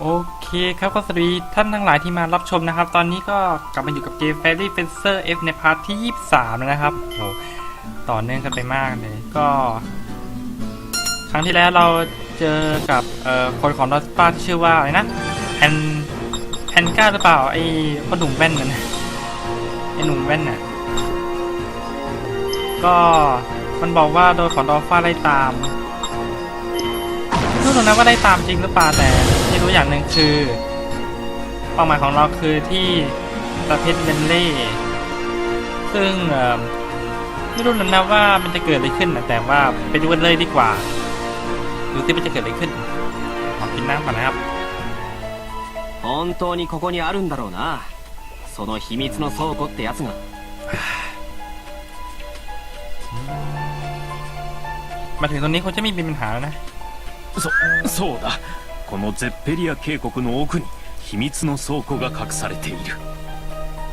โอเคครับก็สวัสดีท่านทั้งหลายที่มารับชมนะครับ ตอนนี้ก็กลับมาอยู่กับเกม Fairy Fencer F ในพาร์ทที่ 23 แล้วนะครับโหต่อเนื่องกันไปมากเลย ก็ ครั้งที่แล้วเราเจอกับเอ่อคนของดอสปาชื่อว่าอะไรนะแอนแอนก้าหรือเปล่าไอ้คนหนุ่มแว่นนั่นนะไอ้หนุ่มแว่นน่ะก็มันบอกว่าโดนของดอฟฟ้าไล่ตามไม่รู้นะว่าได้ตามจริงหรือเปล่าแต่ ที่รู้อย่างหนึ่งคือ เป้าหมายของเราคือที่ประเทศเบนเล่ซึ่งเอ่อไม่รู้นะว่ามันจะเกิดอะไรขึ้นนะแต่ว่าไปดูกันเลยดีกว่าดูที่มันจะเกิดอะไรขึ้นขอกินน้ำก่อนนะครับ 本当にここにあるんだろうなその秘密の倉庫ってやつが มาถึงตรงนี้คงจะไม่มีปัญหาแล้วนะ そそうだ このゼッペリア渓谷の奥に秘密の倉庫が隠されている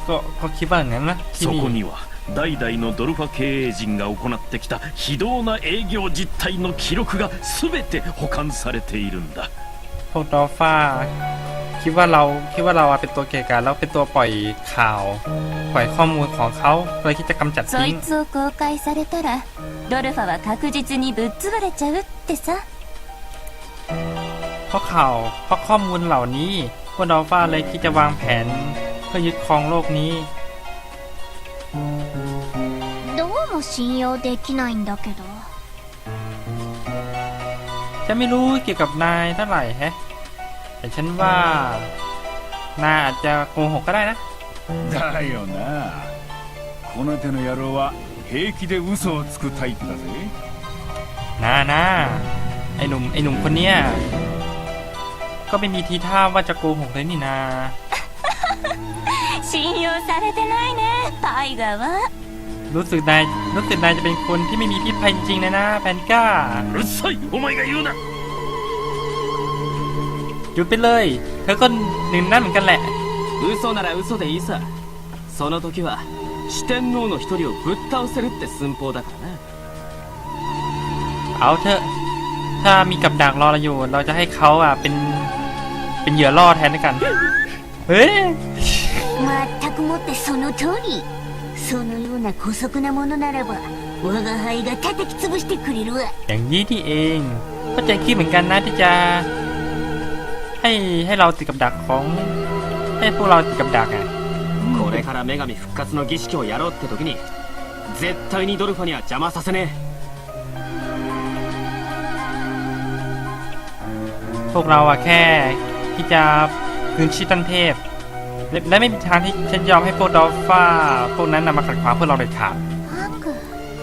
ก็ก็คิดว่าอย่างนั้นนะที่ そ นี่ こには代々のドルファ経営陣が行ってきた非道な営業実態の記録が全て保管されているんだ พวกดอฟฟ้าคิดว่าเราคิดว่าเราอะเป็นตัวเกะกะแล้วเป็นตัวปล่อยข่าว ปล่อยข้อมูลของเขาเลยคิดจะกำจัด そ ทิ้ い ง つを公開されたらドルファは確実にぶっ潰れちゃうってさ เพราะข่าวเพราะข้อมูลเหล่านี้พวกดอลฟ้าเลยที่จะวางแผนเพื่อยึดครองโลกนี้ どうも信用できないんだけど จะไม่รู้เกี่ยวกับนายเท่าไหร่แฮะ แต่ฉันว่านายอาจจะโกหกก็ได้นะ だよなこの手の野郎は平気で嘘をつくタイプだぜ นานะไอหนุ่มไอหนุ่มคนเนี้ย ก็ไม่มีทีท่าว่าจะโกหกเลยนี่นา 信用されてないねタイガーは รู้สึกนายรู้สึกนายจะเป็นคนที่ไม่มีพิษภัยจริงๆเลยนะแพนก้า うるさいお前が言うな หยุดไปเลย เธอก็หนึ่งนั่นเหมือนกันแหละ 嘘なら嘘でいいさその時は四天王の一人をぶっ倒せるって寸法だからな เอาเถอะ ถ้ามีกับดักรอเราอยู่ เราจะให้เขาอ่ะเป็น เป็นเหยื่อล่อแทนด้วยกัน เฮ้ย まったくもってその通りそのような姑息なものならば我が輩が叩き潰してくれるわ อย่างนี้ที่เองก็ใจคิดเหมือนกันนะที่จะ ให้ให้เราติดกับดักของ ให้พวกเราติดกับดักอ่ะ これから女神復活の儀式をやろうって時に絶対にドルファには邪魔させね พวกเราอ่ะแค่ ที่จะพื้นชีพท่นเทพ และไม่มีทางที่ฉันยอมให้พวกดอลฟ้าพวกนั้นนำมาขัดขวางพวกเราเด็ดขาด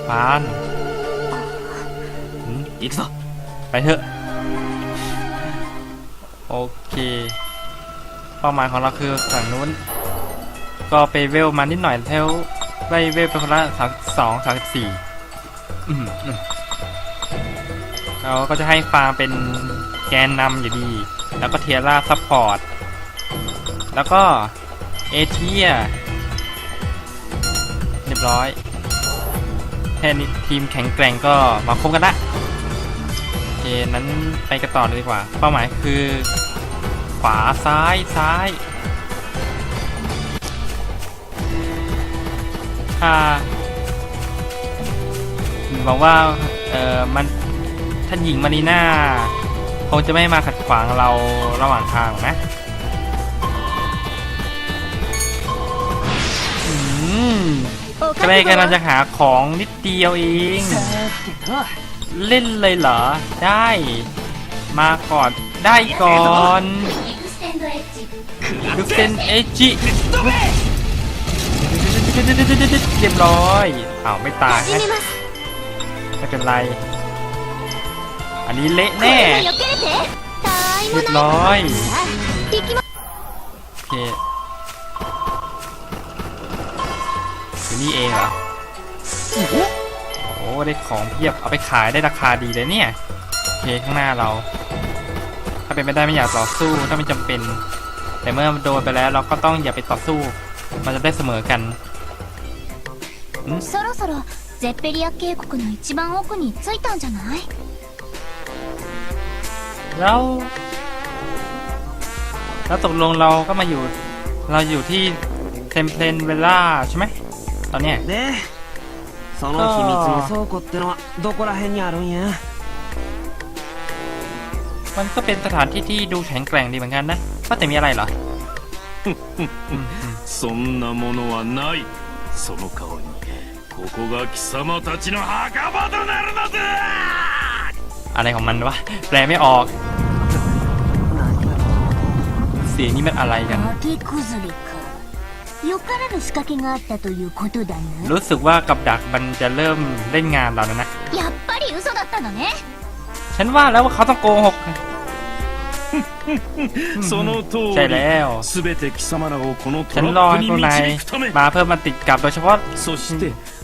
ฟานอีกสักไปเถอะ โอเค เป้าหมายของเราคือฝั่งนู้น ก็ไปเวลมานิดหน่อยเท่าไล่เวลไปคนละสากสองสากสี่เราก็จะให้ฟาร์เป็นแกนนำอยู่ดี แล้วก็เทียร่าซัพพอร์ต แล้วก็เอเทียเรียบร้อย แค่นี้ทีมแข็งแกร่งก็มาคบกันละโอเคนั้นไปกันต่อเลยดีกว่า เป้าหมายคือ ขวาซ้ายซ้ายถ้าบอกว่า เออมันท่านหญิงมารีน่าคงจะไม่มาขัด ขวางเราระหว่างทางไนะใกล้กันเราจะหาของนิดเดียวเอง เล่นเลยเหรอ ได้ มาก่อนได้ก่อนลูกเซนเอจิเรียบร้อยเอ้าไม่ตายนะไม่เป็นไร อันนี้เละแน่ れが避けれてたわいも เรียบ ない ร้อย さあ行きま โอเคอยู่นี่เองเหรอ โอ้ได้ของเพียบ เอาไปขายได้ราคาดีเลยเนี่ย โอเคข้างหน้าเรา ถ้าเป็นไม่ได้ไม่อยากต่อสู้ถ้าไม่จำเป็น แต่เมื่อโดนไปแล้วเราก็ต้องอย่าไปต่อสู้ มันจะได้เสมอกัน そろそろゼッペリア渓谷の一番奥に着いたんじゃない แล้ว แล้วตกลงเราก็มาอยู่ เราอยู่ที่เทมเพลนเวล่าใช่ไหมตอนเนี้ย でその秘密の倉庫ってのはどこら辺にあるんや มันก็เป็นสถานที่ที่ดูแข็งแกร่งดีเหมือนกันนะว่าแต่มีอะไรเหรอ そんなものはないその代わりここが貴様たちの墓場となるのだ อะไรของมันวะ แปลไม่ออก เสียงนี้มันอะไรกัน รู้สึกว่ากับดักมันจะเริ่มเล่นงานเราแล้วนะ ฉันว่าแล้วว่าเขาต้องโกหกใช่แล้วฉันรอให้พวกนายมาเพื่อมาติดกับโดยเฉพาะ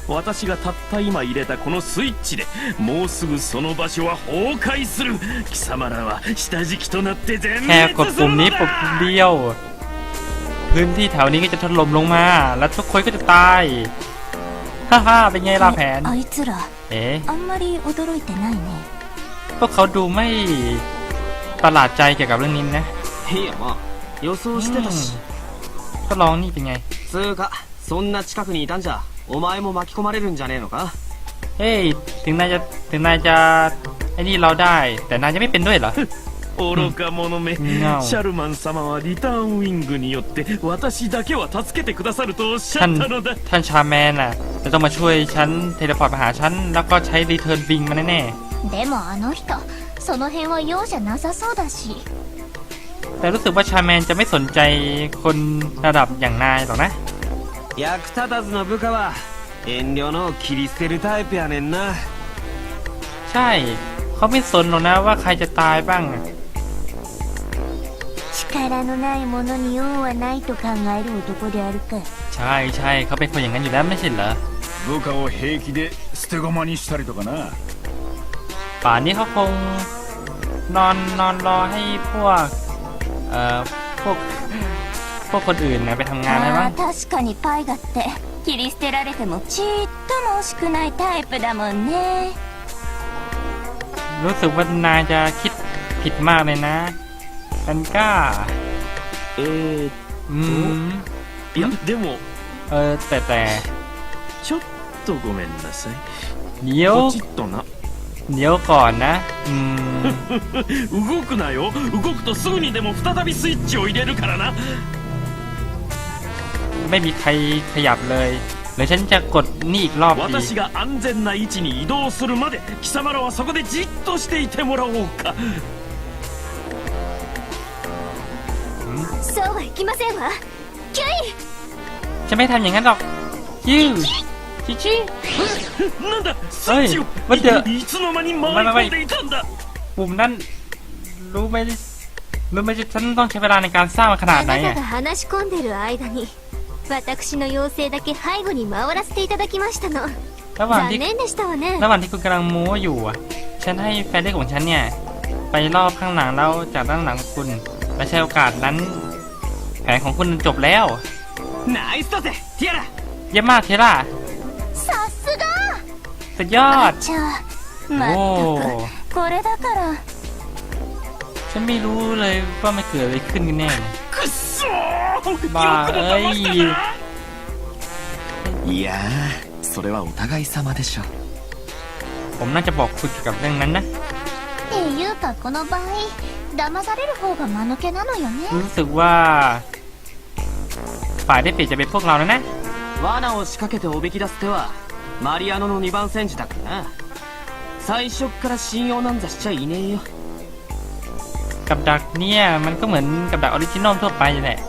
私がたった今入れたこのスイッチでもうすぐその場所は崩壊する貴様らは下敷きとなって全 แค่กด 滅す ปุ่ る ม の นี้ปุ่ม だ เดียว พื้นที่แถวนี้ก็จะถล่มลงมา แล้วทุกคนก็จะตาย ฮ่าฮ่าเป็นไงล่ะแผน あいつら เอ๊ะ あんまり驚いてないね พวกเขาดูไม่ประหลาดใจเกี่ยวกับเรื่องนี้นะ いやまあ予想してたし、 ก็ลองนี่เป็นไง つうかそんな近くにいたんじゃ お前も巻き込まれるんじゃねえのか เฮ้ย ถึงนายจะถึงนายจะไอ้นี่เราได้ แต่นายจะไม่เป็นด้วยเหรอ 愚か者め、うんシャルマン様はリターンウィングによって私だけは助けてくださるとおっしゃ ท่าน ったのだ ท่านชาแมนน่ะ จะต้องมาช่วยฉันเทเลพอร์ตมาหาฉัน แล้วก็ใช้รีเทิร์นบิงมาแน่ でもあの人その辺は容赦なさそうだし ๆแต่รู้สึกว่าชาแมนจะไม่สนใจคนระดับอย่างนายหรอกนะ 役立たずの部下は遠慮のを切り捨てるタイプやねんな ใช่ เขาไม่สนหรอกนะว่าใครจะตายบ้าง 力のないものに用はないと考える男であるか ใช่ใช่เขาเป็นคนอย่างนั้นอยู่แล้วไม่ใช่เหรอ 部下を平気で捨て駒にしたりとかな ป่านนี้เขาคงนอนนอนรอให้พวก เอ่อ พวก พวกคนอื่นนะไปทำงานอะไรบ้าง あー確かにパイガって切り捨てられてもちっとも惜しくないタイプだもんね รู้สึกว่านายจะคิดผิดมากเลยนะกันก้า えー、 อืม いやでも เออ แต่แต่ ちょっとごめんなさい เดี๋ยว ポチッとな เดี๋ยวก่อนนะ อืม 動くなよ動くとすぐにでも再びスイッチを入れるからな ไม่มีใครขยับเลยเดี๋ยวฉันจะกดนี่อีกรอบดี 私が安全な位置に移動するまで貴様らはそこでじっとしていてもらおうかそうはいきませんわキュイ ฉันไม่ทำอย่างนั้นหรอกยิ้วชิชิ なんだスイッチをおい待っていいつの間に回り込んでいたんだ ปุ่มนั้นรู้ไหมรู้ไหมฉันต้องใช้เวลาในการสร้างมันขนาดไหน あな อ่ะ たが話し込んでる間に私の妖精だけ背後に回らせていただきましたの ระหว่าง 残 ที่ 念でしたわね ระหว่างที่คุณกำลังโม้อยู่อ่ะ ฉันให้แฟนเล็กของฉันเนี่ย ไปรอบข้างหลังแล้วจากด้านหลังคุณ และใช้โอกาสนั้น แผนของคุณจบแล้ว ナイスだぜティアラ เยี่ยมมากเทล่า さすが สุดยอด じゃあま โอ้ ったくこれだから く ฉันไม่รู้เลยว่ามันเกิดอะไรขึ้นกันแน่เนี่ย くっそーよくも まあ騙したな、いやーそれはお互い様でしょ ผมน่าจะบอกคุณเกี่ยวกับเรื่องนั้นนะ っていうかこの場合騙される方が間抜けなのよね รู้สึกว่า ฝ่ายได้เปรียบจะเป็นพวกเราแล้วนะ 罠を仕掛けておびき出す手はマリアノの2番煎じだからな最初っから信用なんざしちゃいねえよ กับดักเนี่ยมันก็เหมือนกับดักออริจินอลทั่วไปแหละ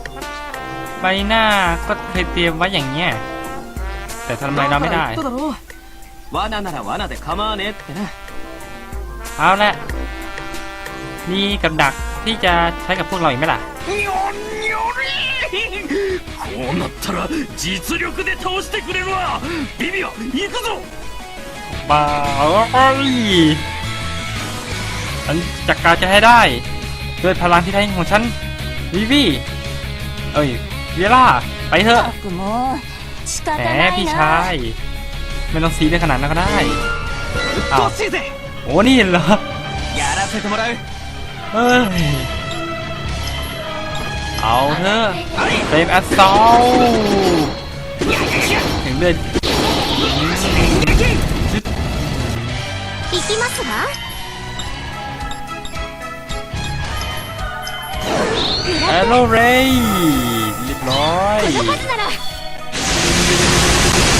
ใบหน้าก็เคยเตรียมไว้อย่างเงี้ย แต่ทำไมเราไม่ได้ だから言っただろ罠なら罠で構わねえってな เอาละมีกับดักที่จะใช้กับพวกเราอีกไหมล่ะ にょんにょりこうなったら実力で倒してくれるわビビア行くぞ บ้าเอ้ยฉันจัดการจะให้ได้ ด้วยพลังที่แท้จริงของฉันวิวีเอ้ยเวล่า ไปเถอะ ったくもう仕方 แหม ない พี่ な ชาย ไม่ต้องซีเรียสขนาดนั้นก็ได้ อ้าว 欲しいぜ โอ้นี่เหรอ やらせてもらう เอ้ย เอาเถอะเซฟแอสซอลถึงเลือด 行きますわ แอนโนเรย์เรียบร้อย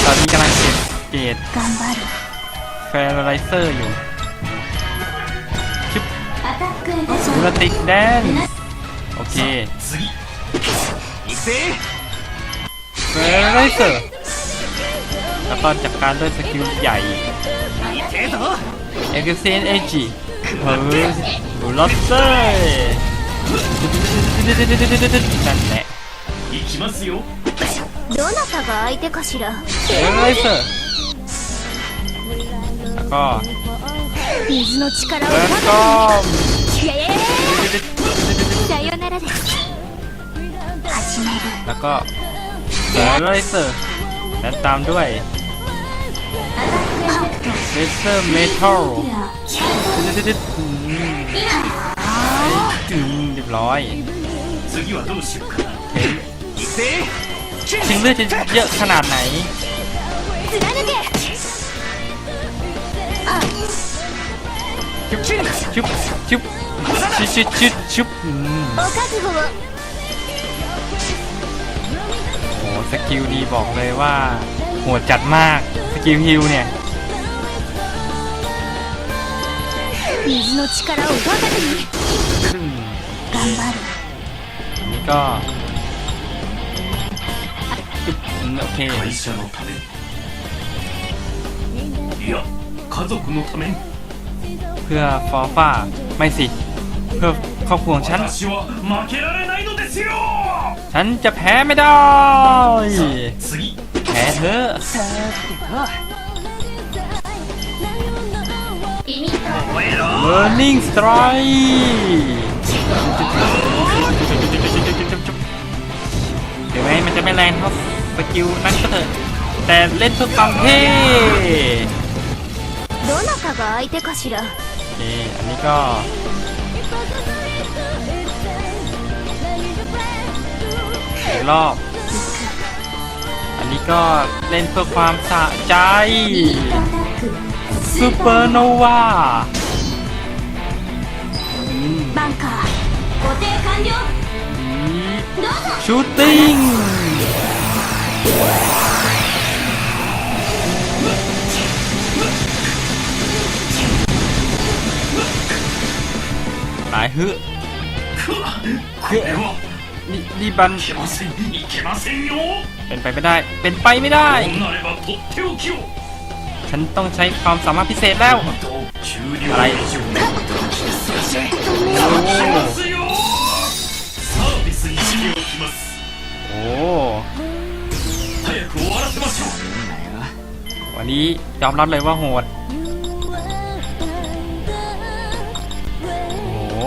ตอนนี้กำลังเก็บเกตแฟร์ไรเซอร์อยู่ชิปบูรติกแดนโอเคแฟร์ไรเซอร์แล้วตอนจัดการด้วยสกิลใหญ่เอ็กซ์เซนเอจีเฮ้ยบลัสเตอร์ นั่นแหละ 行きますよどなたが相手かしら แฟร์ไรเซอร์แล้วก็ 水の力を แล้วก็ いやいやいやさよならです始める แล้วก็แฟร์ไรเซอร์และตามด้วยเลเซอร์เมทัล เรียบร้อย 次はどうしようかな行くぜ ถึงเลือดจะเยอะขนาดไหน 貫け ชุบชุบชุบชุบชุบชุบชุบอืม お覚悟を โอ้สกิลดีบอกเลยว่าโหดจัดมาก สกิลฮิลเนี่ย 水の力を我が手に ก็ชุบอืมโอเค 会社のためいや家族のために เพื่อฟอฟ้าไม่สิ เพื่อครอบครัวของฉัน 私は負けられないのですよ ฉันจะแพ้ไม่ได้ 次 แพ้เถอะ Burning Strike ถึ ถึงแม้มันจะไม่แรงเท่าสกิลนั้นก็เถอะแต่เล่นเพื่อความเท่โอเคอันนี้ก็อีกรอบ อันนี้ก็เล่นเพื่อความสะใจซูเปอร์โนวาบังคาโคเตคันโย ชูตติ้งตายฮึคือนี่นี่บันเป็นไปไม่ได้ เป็นไปไม่ได้ ฉันต้องใช้ความสามารถพิเศษแล้ว อะไร นนี้ยอมรับเลยว่าโหด โอ้โห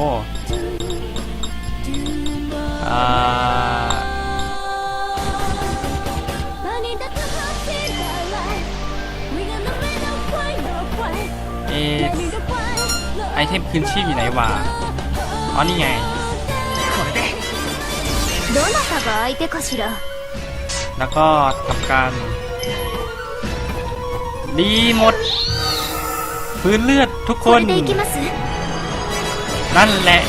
อ่าเอไอเทมคืนชีพอยู่ไหนวะอ๋อนี่ไงแล้วก็ทำการ ดีหมดพื้นเลือดทุกคน นั่นแหละ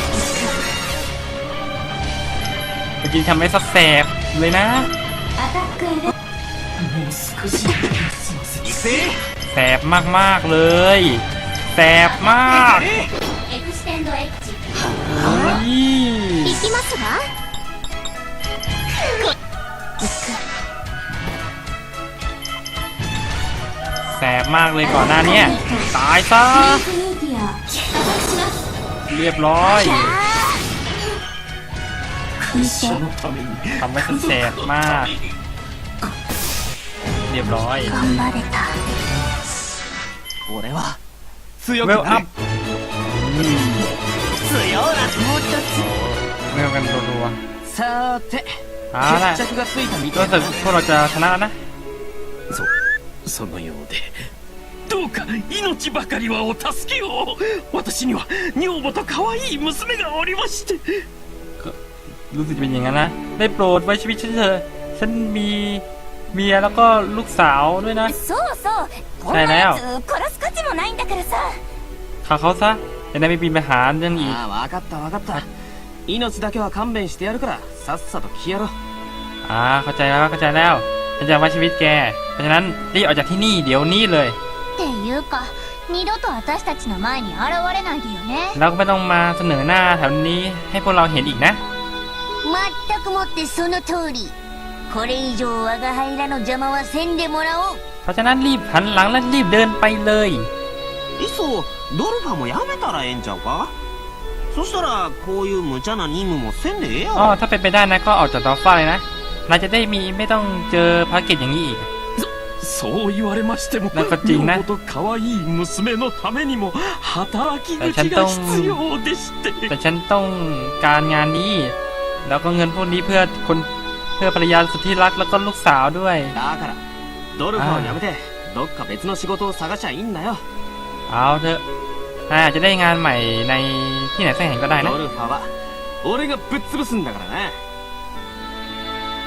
จริงทำให้สักแสบเลยนะแสบมากๆเลยแสบมากนี่ แสบมากเลยก่อนหน้านี้ตายซะเรียบร้อยทำให้แสบมาก เรียบร้อยโอ้ได้วะเวลอัพเวลกันรัวๆเอาละรู้สึกพวกเราจะชนะนะ そのようでどうか命ばかりはお助けを私には女房と可愛い娘がおりまして รู้สึกจะเป็นอย่างนั้นนะ ได้โปรดไว้ชีวิตฉันเถอะ ฉันมีเมียแล้วก็ลูกสาวด้วยนะ そうそうこんなやつ殺す価値もないんだからさ ขาเขาซะจะได้ไม่ปีนไปหาเรื่องอีก ああ分かった分かった命だけは勘弁してやるからさっさと消えろ อ่า เข้าใจแล้วเข้าใจแล้ว ฉันจะไว้ชีวิตแก เพราะฉะนั้นรีบออกจากที่นี่เดี๋ยวนี้เลย っていうか二度と私たちの前に現れないでよね แล้วก็ไม่ต้องมาเสนอหน้าแถวนี้ให้พวกเราเห็นอีกนะ まったくもってその通りこれ以上我が輩らの邪魔はせんでもらおう เพราะฉะนั้นรีบหันหลังและรีบเดินไปเลย いっそドルファもやめたらええんちゃうかそしたらこういう無茶な任務もせんでええや อ๋อ ろ ถ้าเป็นไปได้นะก็ออกจากดอฟฟ้าเลยนะ เราจะได้มีไม่ต้องเจอภารกิจอย่างนี้อีก そう言われましてもなんかちんな女房と可愛い娘のためにも働き口が必要でして แต่ฉันต้องการงานนี้ แล้วก็เงินพวกนี้เพื่อคนเพื่อภรรยาสุดที่รักแล้วก็ลูกสาวด้วย だからドルファをやめてどっか別の仕事を探しゃいいんだよ เอาเถอะนายอาจจะได้งานใหม่ในที่ไหนสักแห่งก็ได้นะ ドルファは俺がぶっ潰すんだからな ห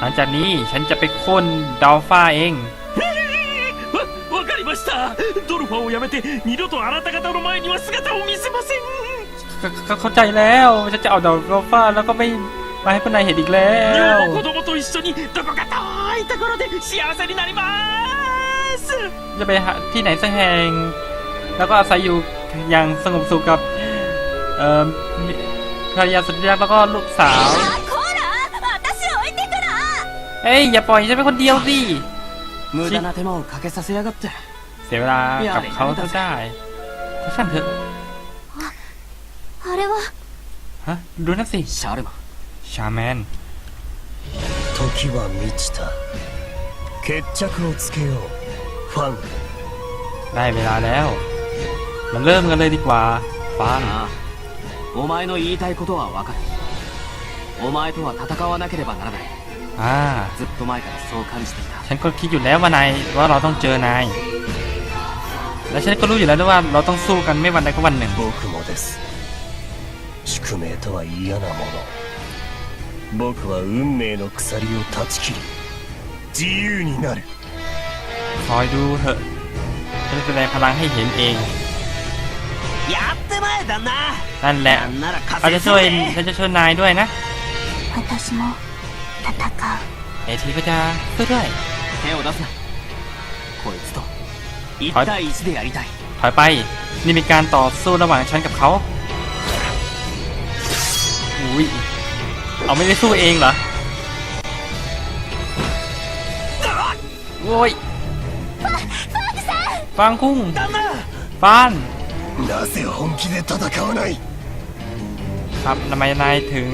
ลังจากนี้ฉันจะไปโค่นดอลฟ้าเอง わわかりましたドルファをやめて二度とあなた方の前には姿を見せません ก็ก็เข้าใจแล้วฉันจะเอาดอลฟ้าแล้วก็ไม่มาให้พวกนายเห็นอีกแล้ว 女房子供と一緒にどこか遠いところで幸せになります จะไปหาที่ไหนสักแห่ง แล้วก็อาศัยอยู่อย่างสงบสุขกับเอ่อภรรยาสุดที่รักแล้วก็ลูกสาว เอ้ยอย่าปล่อยฉันเป็นคนเดียวสิ 無駄な手間をかけさせやがって เสียเวลากับเขาก็ได้ช่างเถอะ あれは ฮะดูนั่นสิ シャルマン ชาแมน 時は満ちた決着をつけようファン ได้เวลาแล้ว มันเริ่มกันเลยดีกว่าฟัง ああお前の言いたいことはわかるお前とは戦わなければならない ฉันก็คิดอยู่แล้วว่านายว่าเราต้องเจอนาย และฉันก็รู้อยู่แล้วด้วยว่าเราต้องสู้กันไม่วันใดก็วันหนึ่งคอยดูเถอะฉันแสดงพลังให้เห็นเองนั่นแหละเราจะช่วยเราจะช่วยนายด้วยนะ 私も戦う เอทีก็จะช่วยด้วย 手を出すなこいつと1はい対1でやりたい ถอยไป นี่มีการต่อสู้ระหว่างฉันกับเขาอุ้ย เอาไม่ได้สู้เองเหรอ โว้ยฟังคุ้งฟาน なぜ本気で戦わない ครับทำไมนายถึง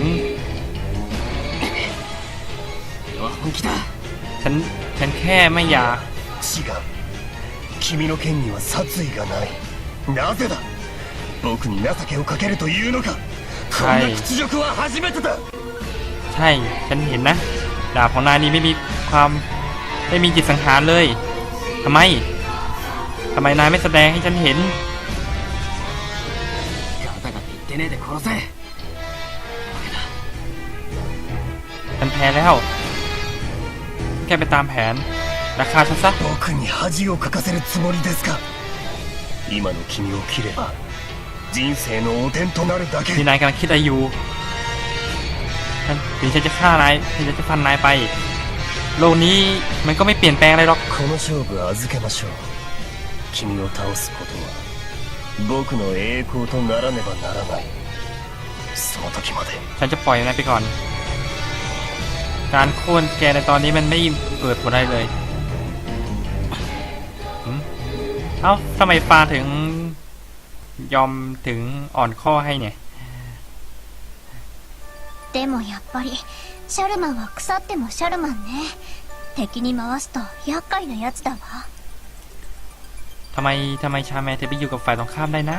ฉัน ฉันแค่ไม่อยาก 違う君の剣には殺意がないなぜだ僕に情けをかけるというのかこんはない屈辱は初めてだ ใช่ ฉันเห็นนะ ดาบของนายนี่ไม่มีความ ไม่มีจิตสังหารเลย ทำไม ทำไมนายไม่แสดงให้ฉันเห็น ガタガタ言ってねえで殺せ ฉันแพ้แล้ว แค่ไปตามแผนราคาฉันซะ 僕に恥をかかせるつもりですか今の君を切れば人生の汚点となるだけ ที่นายกำลังคิดอะไรอยู่ฉันถึงฉันจะฆ่านายถึงฉันจะฟันนายไป โลกนี้มันก็ไม่เปลี่ยนแปลงอะไรหรอก この勝負預けましょう君を倒すことは僕の栄光とならねばならないその時まで ฉันจะปล่อยนายไปก่อน การโค่นแกในตอนนี้มันไม่เกิดผลอะไรเลยหืมเอ้าทำไมฟาถึง ยอมถึงอ่อนข้อให้เนี่ย でもやっぱりシャルマンは腐ってもシャルマンね敵に回すと厄介なやつだわ ทำไมทำไมชาแมนเธอไปอยู่กับฝ่ายตรงข้ามได้นะ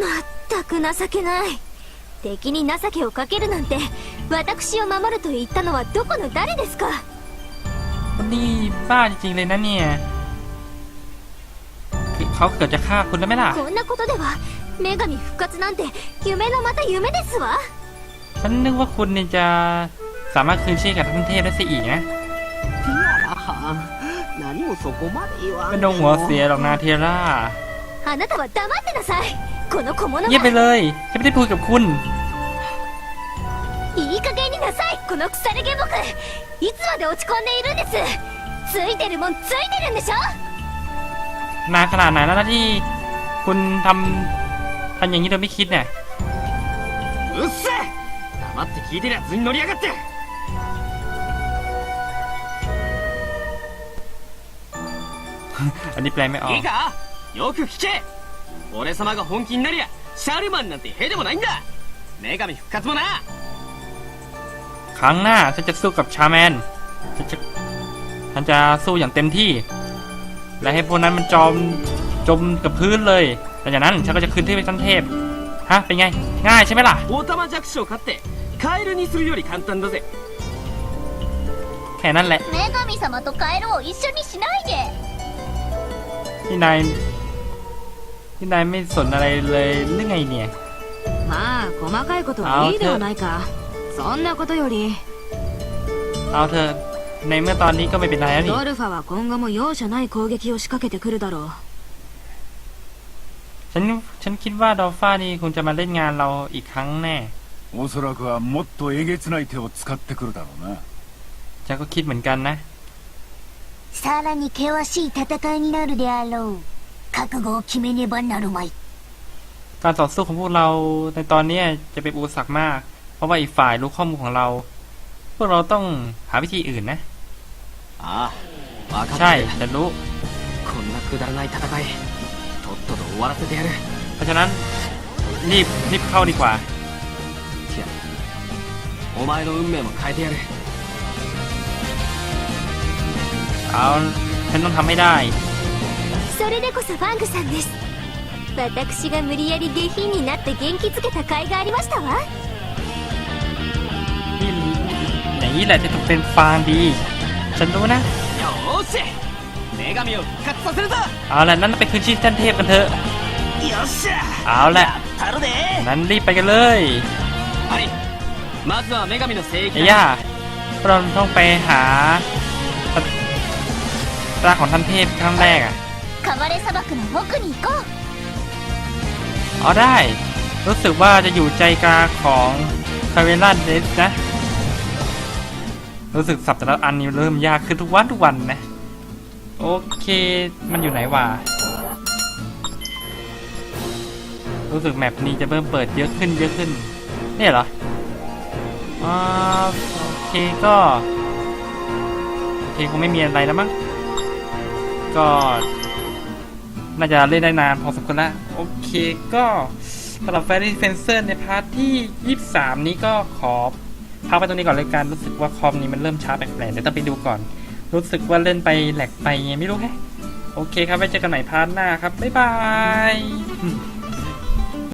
まったく情けない 敵に情けをかけるなんて私を守ると言ったのはどこの誰ですか นี่บ้าจริงๆเลยนะเนี่ยคือเขาเกิดจะฆ่าคุณแล้วไหมล่ะ こんなことでは 女神復活なんて夢のまた夢ですわ ฉันนึกว่าคุณเนี่ยจะสามารถคืนชีพกับท่านเทพได้ซะอีกนะ ティアラは何もそこまで言わ ไม่ ん โดนหัวเสียหรอกนาเทรา あなたは黙ってなさいこの小物 เงียบไป が เลยฉันไม่ได้พูดกับคุณ いい加減になさいこの腐れ下僕いつまで落ち込んでいるんですついてるもんついてるんでしょ นานขนาดไหนแล้วนะที่คุณทำทำอย่างนี้โดยไม่คิดเนี่ย うっせえ黙って聞いてるやつに乗りやがって อันนี้แปลไม่ออก いいかよく聞け俺様が本気になりゃシャルマンなんてへでもないんだ女神復活もな ค รั้งหน้าฉันจะสู้กับชาแมนฉันจะฉันจะสู้อย่างเต็มที่ และให้พวกนั้นมันจมจมกับพื้นเลยหลังจากนั้นฉันก็จะคืนที่ไปท่านเทพ ฮะ เป็นไง ง่ายใช่ไหมล่ะ オタマジャクシを飼ってカエルにするより簡単だぜ แค่นั้นแหละ 女神様とカエルを一緒にしないで ที่นายที่นายไม่สนอะไรเลยหรือไงเนี่ย まあ細かいことはいいではないか そんなことより เอาเธอะในเมื่อตอนนี้ก็ไม่เป็นไรแล้วนี่ ドルファは今後も容赦ない攻撃を仕掛けてくるだろう ฉันฉันคิดว่าดอลฟ้านี่คงจะมาเล่นงานเราอีกครั้งแน่ おそらくはもっとえげつない手を使ってくるだろうな ฉันก็คิดเหมือนกันนะ さらに険しい戦いになるであろう覚悟を決めねばなるまい การต่อสู้ของพวกเราในตอนเนี้ยจะเป็นอุปสรรคมาก เพ ราะว่าอีกฝ่ายรู้ข้อมูลของเรา พวกเราต้องหาวิธีอื่นนะ ああ分かっ ใช่ てる ฉันรู้ こんなくだらない戦いとっとと終わらせてやる เพราะฉะนั้นรีบรีบเข้าดีกว่า ティアお前の運命も変えてやる เอาฉันต้องทำให้ได้ それでこそファングさんです私が無理やり下品になって元気づけた甲斐がありましたわ ที่ไหนแหละจะถูกเป็นฟางดี ฉันรู้นะเอาละนั่นไปคืนชีพท่านเทพกันเถอะเอาละนั้นรีบไปกันเลยไอ้ย่าเราต้องไปหาร่างของท่านเทพครั้งแรกอะเอาได้ รู้สึกว่าจะอยู่ใจกลางของคาเวล่าเดสนะ รู้สึกสับแต่ละอันนี้เริ่มยากขึ้นทุกวันทุกวันนะ โอเคมันอยู่ไหนวะรู้สึกแมปนี้จะเริ่มเปิดเยอะขึ้นเยอะขึ้นเนี่ยเหรออ่าโอเคก็โอเคคงไม่มีอะไรแล้วมั้งก็น่าจะเล่นได้นานพอสมควรแล้วโอเคก็สำหรับแฟรี่เฟนเซอร์ในพาร์ทที่ 23 นี้ก็ขอ พักไปตรงนี้ก่อนเลยการรู้สึกว่าคอมนี้มันเริ่มช้าแปลกๆเดี๋ยวต้องไปดูก่อน รู้สึกว่าเล่นไปแหลกไปไงไม่รู้แฮะโอเคครับไว้เจอกันใหม่พาร์ทหน้าครับบ๊ายบาย